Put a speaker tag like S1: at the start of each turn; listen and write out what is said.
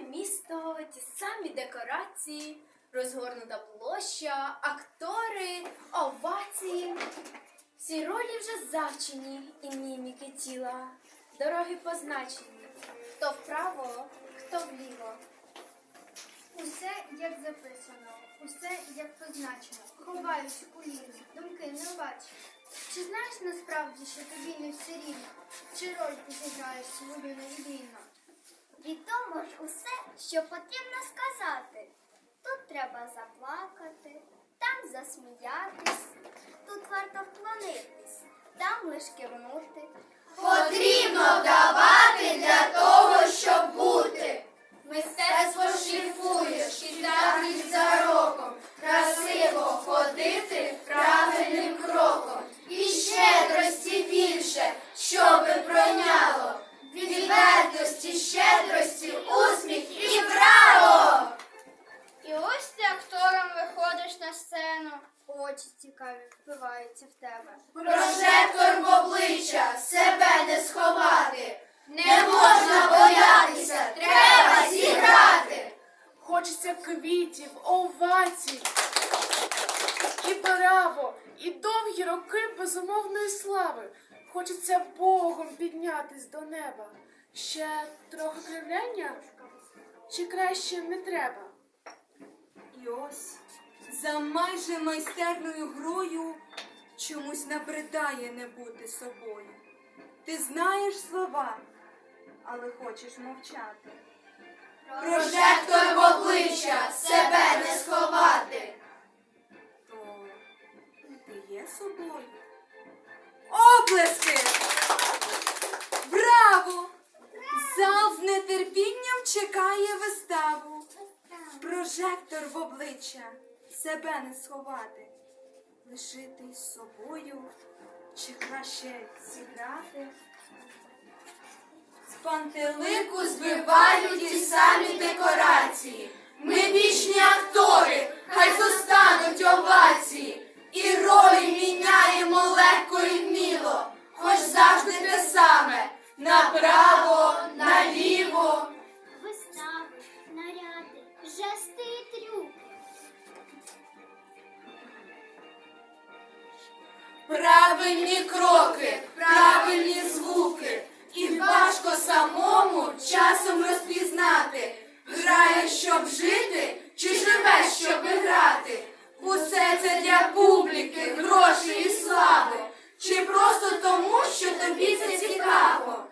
S1: Місто, ті самі декорації, розгорнута площа, актори, овації. Всі ролі вже завчені і міміки тіла, дороги позначені. Хто вправо, хто вліво.
S2: Усе як записано, усе як позначено. Ховаюсь у лізі, думки не бачу. Чи знаєш насправді, що тобі не все рівно? Чи роль ти зіграєш свою невідмінно?
S3: Відомо ж усе, що потрібно сказати. Тут треба заплакати, там засміятись, тут варто вклонитись, там лиш кивнути.
S4: Потрібно вдавати
S2: Очі цікаві впиваються в тебе.
S4: Прожектор в обличчя, себе не сховати. Не можна боятися, треба зіграти.
S5: Хочеться квітів, овацій, і браво, і довгі роки безумовної слави. Хочеться Богом піднятись до неба. Ще трохи кривляння? Чи краще не треба?
S6: І ось за майже майстерною грою чомусь набридає не бути собою. Ти знаєш слова, але хочеш мовчати.
S4: Прожектор в обличчя, себе не сховати.
S6: То ти є собою? Оплески! Браво! Зал з нетерпінням чекає виставу. Прожектор в обличчя, себе не сховати. Лишитись собою чи краще зіграти?
S4: З пантелику збивають ті самі декорації. Правильні кроки, правильні звуки. І важко самому часом розпізнати. Граєш, щоб жити, чи живеш, щоб грати. Усе це для публіки, грошей і слави. Чи просто тому, що тобі це цікаво.